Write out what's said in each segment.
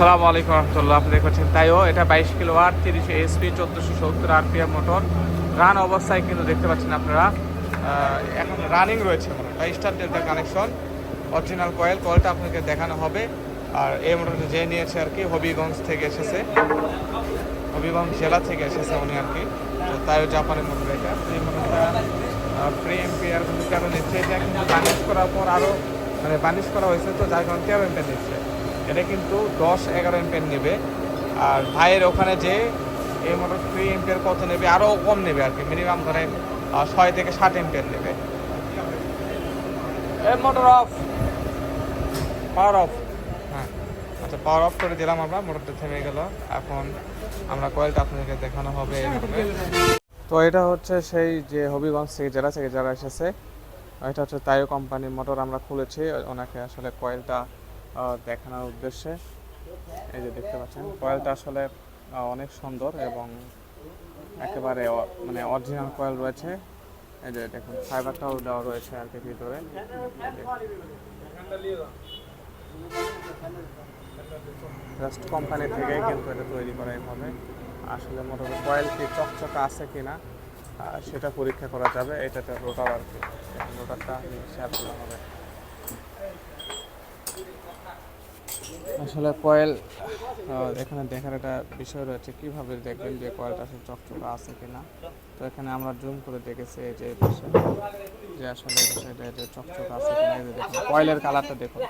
আসসালামু আলাইকুম রহমতুল্লাহ। আপনি দেখছেন তাইও, এটা বাইশ কিলো ওয়াট তিরিশে এসপি, চোদ্দোশো সত্তর আরপিএম মোটর। রান অবস্থায় কিন্তু দেখতে পাচ্ছেন আপনারা এখন রানিং রয়েছে star delta connection original coil কয়েলটা আপনাকে দেখানো হবে। আর এই মোটরটা যে নিয়েছে আর কি, হবিগঞ্জ থেকে এসেছে। হবিগঞ্জ জেলা থেকে এসেছে উনি আর কি। তো তাইও জাপানের মোটর এটা। এই মোটরটা ফ্রি এম্পিয়ার কিন্তু তেরো নিচ্ছে? এটা কিন্তু বানিশ করার পর আরও মানে বানিশ করা হয়েছে তো, যার কারণে তেরো এম্পিয়ার নিচ্ছে। এটা কিন্তু দশ, এগারো এম্পিয়ার নেবে। আর ভাইয়ের ওখানে যে এই মোটর ফ্রি এম্পিয়ার কত নেবে আরও কম নেবে আর কি। মিনিমাম ধরেন ছয় থেকে ষাট এম্পিয়ার নেবে। এই মোটর অফ পাওয়ার অফ হ্যাঁ। আচ্ছা পাওয়ার অফ করে দিলাম আমরা মোটরটা থেমে গেল। এখন আমরা কয়েলটা আপনাদেরকে দেখানো হবে তো এটা হচ্ছে সেই যে হবিগঞ্জ থেকে জেলা থেকে যারা এসেছে, এটা হচ্ছে তাইও কোম্পানির মোটর আমরা খুলেছি। ওনাকে আসলে কয়েলটা দেখানোর উদ্দেশ্যে। এই যে দেখতে পাচ্ছেন কয়েলটা আসলে অনেক সুন্দর এবং একেবারে মানে অরিজিনাল কয়েল রয়েছে। এই যে দেখুন ফাইবারটাও দেওয়া রয়েছে আর কি ভিতরে। জাস্ট কোম্পানি থেকে কিন্তু এটা তৈরি করা এইভাবে আসলে মোটামুটি কয়েল কি চকচকা আছে কিনা আহ, সেটা পরীক্ষা করা যাবে। এটাতে রোটার আর কি রোটারটা শেয়ার করলাম হবে। আসলে কয়েল এখানে দেখার একটা বিষয় রয়েছে, কীভাবে দেখবেন যে কয়েলটা আসলে চকচকা আছে কিনা? তো এখানে আমরা জুম করে দেখেছি এই যে যে আসলে বিষয়টা যে চকচকা আছে কিনা, এই যে দেখুন, কয়েলের কালারটা দেখুন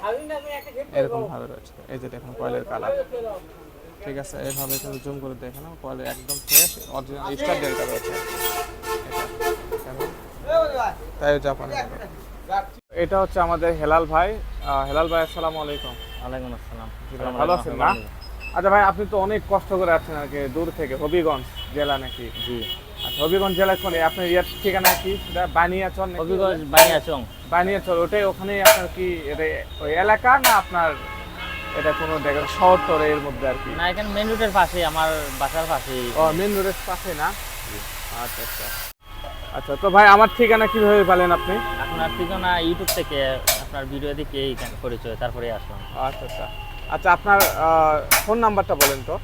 এরকমভাবে রয়েছে। এই যে দেখুন, কয়েলের কালার। ঠিক আছে এইভাবে কিন্তু জুম করে দেখে নাও কয়েল একদম ফ্রেশ অরিজিনাল স্টার ডেল্টা রয়েছে। তাই জাপানে এটা হচ্ছে আমাদের হেলাল ভাই। হেলাল ভাই, আসসালামু আলাইকুম। ওয়ালাইকুম আসসালাম। ভালো আছেন না আচ্ছা ভাই আপনি তো অনেক কষ্ট করে আছেন আর কি দূর থেকে হবিগঞ্জ জেলা নাকি? জি। আচ্ছা হবিগঞ্জ জেলা কোনে? আপনার ইয়ার ঠিকানা কি? সেটা বানিয়াচর হবিগঞ্জ বানিয়াচং। বানিয়াচর ওটাই ওখানে আপনার কি এটা ওই এলাকা না আপনার এটা কোনো জায়গা শহর টর এর মধ্যে আর কি? না এখানে মেন রুটের পাশে আমার বাসার পাশে ও মেন রোডের পাশে না? আচ্ছা আচ্ছা। আচ্ছা তো ভাই আমার ঠিকানা কীভাবে পেলেন আপনি? আপনার ঠিকানা ইউটিউব থেকে আপনার ভিডিও দেখে এইখানে পরিচয় তারপরে আসলাম। আচ্ছা আচ্ছা। আচ্ছা আপনার ফোন নাম্বারটা বলেন তো।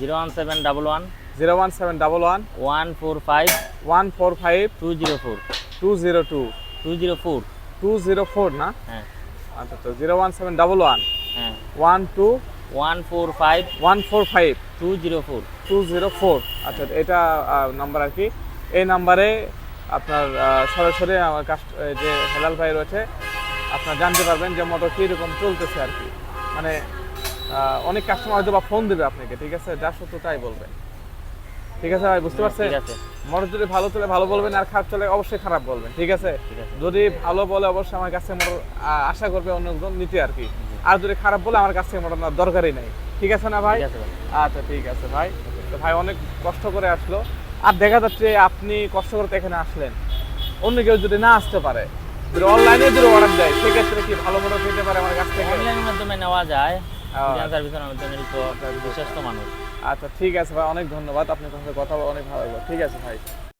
Zero one seven double one. Zero one seven double one. One four five. One four five. Two zero four. Two zero two. Two zero four. Two zero four না? হ্যাঁ। আচ্ছা তো zero one seven double one. হ্যাঁ। One two. One four five. One four five. Two zero four. Two zero four. আচ্ছা এটা number আর কি। এই নাম্বারে আপনার সরাসরি আমার কাস্ট যে হেলাল ভাই রয়েছে আপনার জানতে পারবেন যে মোটর কীরকম চলতেছে আর কি। মানে অনেক কাস্টমার হয়তো বা ফোন দেবে আপনাকে ঠিক আছে? যা সত্য তাই বলবেন ঠিক আছে ভাই বুঝতে পারছেন? ঠিক আছে। মোটর যদি ভালো চলে ভালো বলবেন আর খারাপ চলে অবশ্যই খারাপ বলবেন ঠিক আছে? যদি ভালো বলে অবশ্যই আমার কাছে মোটর আশা করবে অন্যজন নিতে আর কি। আর যদি খারাপ বলে আমার কাছে মোটর নেওয়ার দরকারই নাই। ঠিক আছে না ভাই? ভাই। আচ্ছা ঠিক আছে ভাই। তো ভাই অনেক কষ্ট করে আসলো। আর দেখা যাচ্ছে আপনি কষ্ট করতে এখানে আসলেন। অন্য কেউ যদি না আসতে পারে যদি অনলাইনে যদি অর্ডার দেয় সেক্ষেত্রে কি ভালো মতো পেতে পারে আমার কাছ থেকে? অনলাইনের মাধ্যমে নেওয়া যায়। আচ্ছা। সার্ভিসের মাধ্যমে তো বিশ্বস্ত মানুষ। আচ্ছা ঠিক আছে ভাই অনেক ধন্যবাদ। আপনার সঙ্গে কথা বলে অনেক ভালো লাগল। ঠিক আছে ভাই।